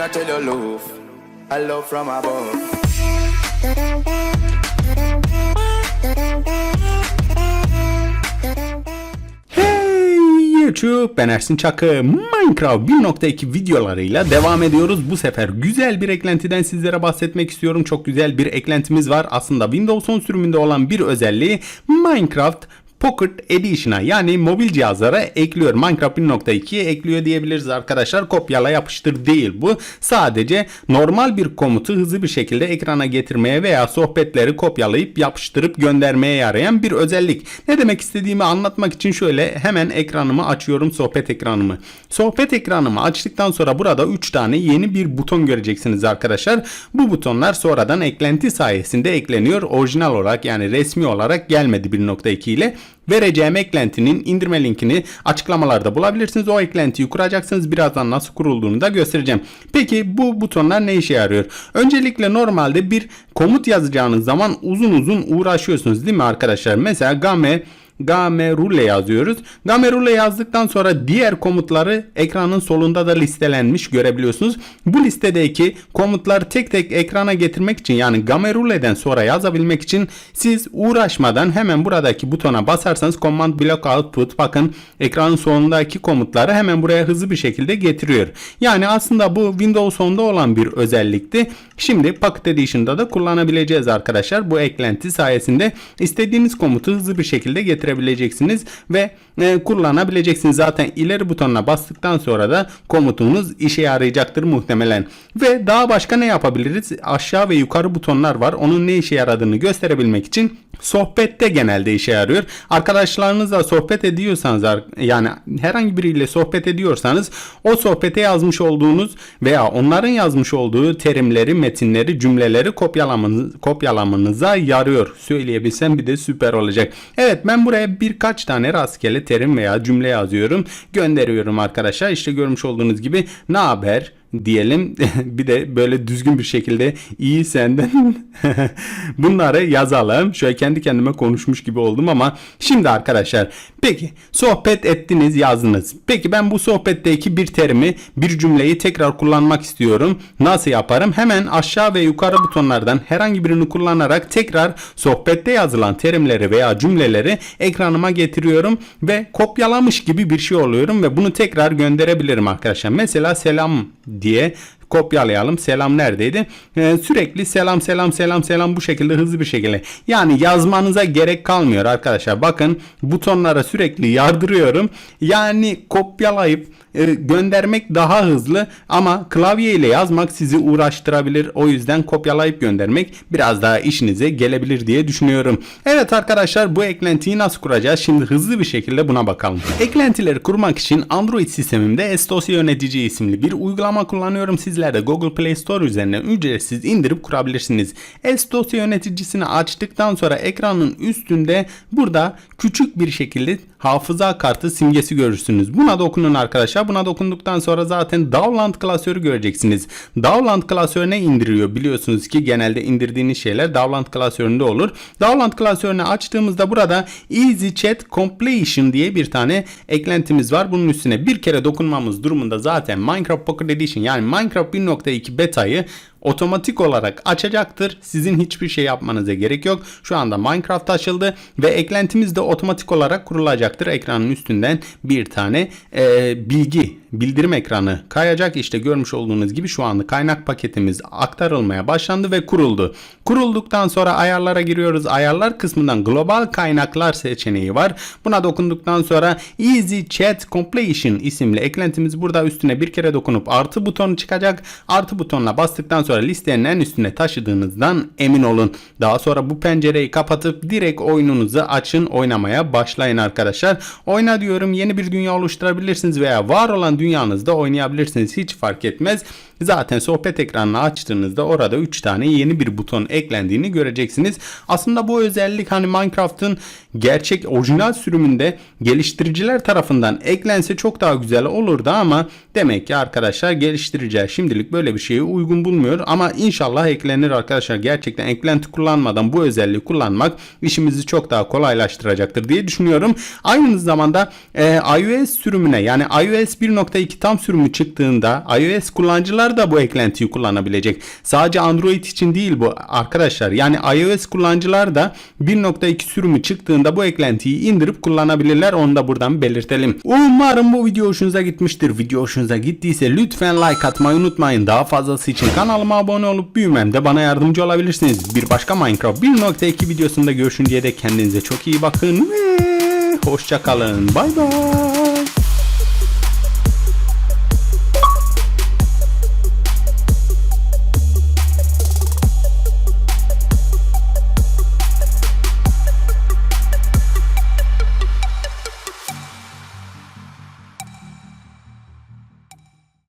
I tell you love, I love from above. Hey YouTube ben Ersin Çakı Minecraft 1.2 videolarıyla devam ediyoruz. Bu sefer güzel bir eklentiden sizlere bahsetmek istiyorum. Çok güzel bir eklentimiz var. Aslında Windows 10 sürümünde olan bir özelliği Minecraft Pocket Edition'a yani mobil cihazlara ekliyor. Minecraft 1.2'ye ekliyor diyebiliriz arkadaşlar. Kopyala yapıştır değil bu. Sadece normal bir komutu hızlı bir şekilde ekrana getirmeye veya sohbetleri kopyalayıp yapıştırıp göndermeye yarayan bir özellik. Ne demek istediğimi anlatmak için şöyle hemen ekranımı açıyorum sohbet ekranımı. Sohbet ekranımı açtıktan sonra burada 3 tane yeni bir buton göreceksiniz arkadaşlar. Bu butonlar sonradan eklenti sayesinde ekleniyor. Orijinal olarak yani resmi olarak gelmedi 1.2 ile. Vereceğim eklentinin indirme linkini açıklamalarda bulabilirsiniz. O eklentiyi kuracaksınız. Birazdan nasıl kurulduğunu da göstereceğim. Peki bu butonlar ne işe yarıyor? Öncelikle normalde bir komut yazacağınız zaman uzun uzun uğraşıyorsunuz değil mi arkadaşlar? Mesela game Gamerule yazıyoruz. Gamerule yazdıktan sonra diğer komutları ekranın solunda da listelenmiş görebiliyorsunuz. Bu listedeki komutları tek tek ekrana getirmek için yani Gamerule'den sonra yazabilmek için siz uğraşmadan hemen buradaki butona basarsanız Command Block Output bakın ekranın solundaki komutları hemen buraya hızlı bir şekilde getiriyor. Yani aslında bu Windows 10'da olan bir özellikti. Şimdi Pocket Edition'da da kullanabileceğiz arkadaşlar. Bu eklenti sayesinde istediğiniz komutu hızlı bir şekilde getirebileceksiniz ve e, kullanabileceksiniz. Zaten ileri butonuna bastıktan sonra da komutunuz işe yarayacaktır muhtemelen. Ve daha başka ne yapabiliriz? Aşağı ve yukarı butonlar var. Onun ne işe yaradığını gösterebilmek için sohbette genelde işe yarıyor. Arkadaşlarınızla sohbet ediyorsanız yani herhangi biriyle sohbet ediyorsanız o sohbete yazmış olduğunuz veya onların yazmış olduğu terimleri, metinleri, cümleleri kopyalamanız, kopyalamanıza yarıyor. Söyleyebilsem bir de süper olacak. Evet ben buraya birkaç tane rastgele terim veya cümle yazıyorum. Gönderiyorum arkadaşlar. İşte görmüş olduğunuz gibi ne haber? Diyelim. bir de böyle düzgün bir şekilde iyi senden bunları yazalım. Şöyle kendi kendime konuşmuş gibi oldum ama şimdi arkadaşlar peki sohbet ettiniz yazdınız. Peki ben bu sohbetteki bir terimi bir cümleyi tekrar kullanmak istiyorum. Nasıl yaparım? Hemen aşağı ve yukarı butonlardan herhangi birini kullanarak tekrar sohbette yazılan terimleri veya cümleleri ekranıma getiriyorum ve kopyalamış gibi bir şey oluyorum ve bunu tekrar gönderebilirim arkadaşlar. Mesela selam diye kopyalayalım. Selam neredeydi? Ee, sürekli selam selam selam selam bu şekilde hızlı bir şekilde. Yani yazmanıza gerek kalmıyor arkadaşlar. Bakın butonlara sürekli yardırıyorum. Yani kopyalayıp e, göndermek daha hızlı ama klavye ile yazmak sizi uğraştırabilir. O yüzden kopyalayıp göndermek biraz daha işinize gelebilir diye düşünüyorum. Evet arkadaşlar bu eklentiyi nasıl kuracağız? Şimdi hızlı bir şekilde buna bakalım. Eklentileri kurmak için Android sistemimde Estosi Yönetici isimli bir uygulama kullanıyorum. Sizler de Google Play Store üzerinden ücretsiz indirip kurabilirsiniz. Estosi yöneticisini açtıktan sonra ekranın üstünde burada küçük bir şekilde hafıza kartı simgesi görürsünüz. Buna dokunun arkadaşlar. Buna dokunduktan sonra zaten Download klasörü göreceksiniz. Download klasörüne indiriyor. Biliyorsunuz ki genelde indirdiğiniz şeyler Download klasöründe olur. Download klasörünü açtığımızda burada Easy Chat Completion diye bir tane eklentimiz var. Bunun üstüne bir kere dokunmamız durumunda zaten Minecraft Pocket Edition yani Minecraft 1.2 beta'yı otomatik olarak açacaktır. Sizin hiçbir şey yapmanıza gerek yok. Şu anda Minecraft açıldı ve eklentimiz de otomatik olarak kurulacaktır. Ekranın üstünden bir tane e, bilgi bildirim ekranı kayacak. İşte görmüş olduğunuz gibi şu anda kaynak paketimiz aktarılmaya başlandı ve kuruldu. Kurulduktan sonra ayarlara giriyoruz. Ayarlar kısmından global kaynaklar seçeneği var. Buna dokunduktan sonra Easy Chat Completion isimli eklentimiz burada üstüne bir kere dokunup artı butonu çıkacak. Artı butonuna bastıktan sonra listenin en üstüne taşıdığınızdan emin olun. Daha sonra bu pencereyi kapatıp direkt oyununuzu açın oynamaya başlayın arkadaşlar. Oyna diyorum yeni bir dünya oluşturabilirsiniz veya var olan dünyanızda oynayabilirsiniz. Hiç fark etmez. Zaten sohbet ekranını açtığınızda orada 3 tane yeni bir buton eklendiğini göreceksiniz. Aslında bu özellik hani Minecraft'ın gerçek orijinal sürümünde geliştiriciler tarafından eklense çok daha güzel olurdu ama demek ki arkadaşlar geliştiriciler şimdilik böyle bir şeyi uygun bulmuyor ama inşallah eklenir arkadaşlar. Gerçekten eklenti kullanmadan bu özelliği kullanmak işimizi çok daha kolaylaştıracaktır diye düşünüyorum. Aynı zamanda e, iOS sürümüne yani iOS 1.2 tam sürümü çıktığında iOS kullanıcılar da bu eklentiyi kullanabilecek. Sadece Android için değil bu arkadaşlar. Yani iOS kullanıcılar da 1.2 sürümü çıktığında bu eklentiyi indirip kullanabilirler. Onu da buradan belirtelim. Umarım bu video hoşunuza gitmiştir. Video hoşunuza gittiyse lütfen like atmayı unutmayın. Daha fazlası için kanalıma abone olup büyümemde bana yardımcı olabilirsiniz. Bir başka Minecraft 1.2 videosunda görüşünceye dek kendinize çok iyi bakın ve hoşçakalın. Bay bay.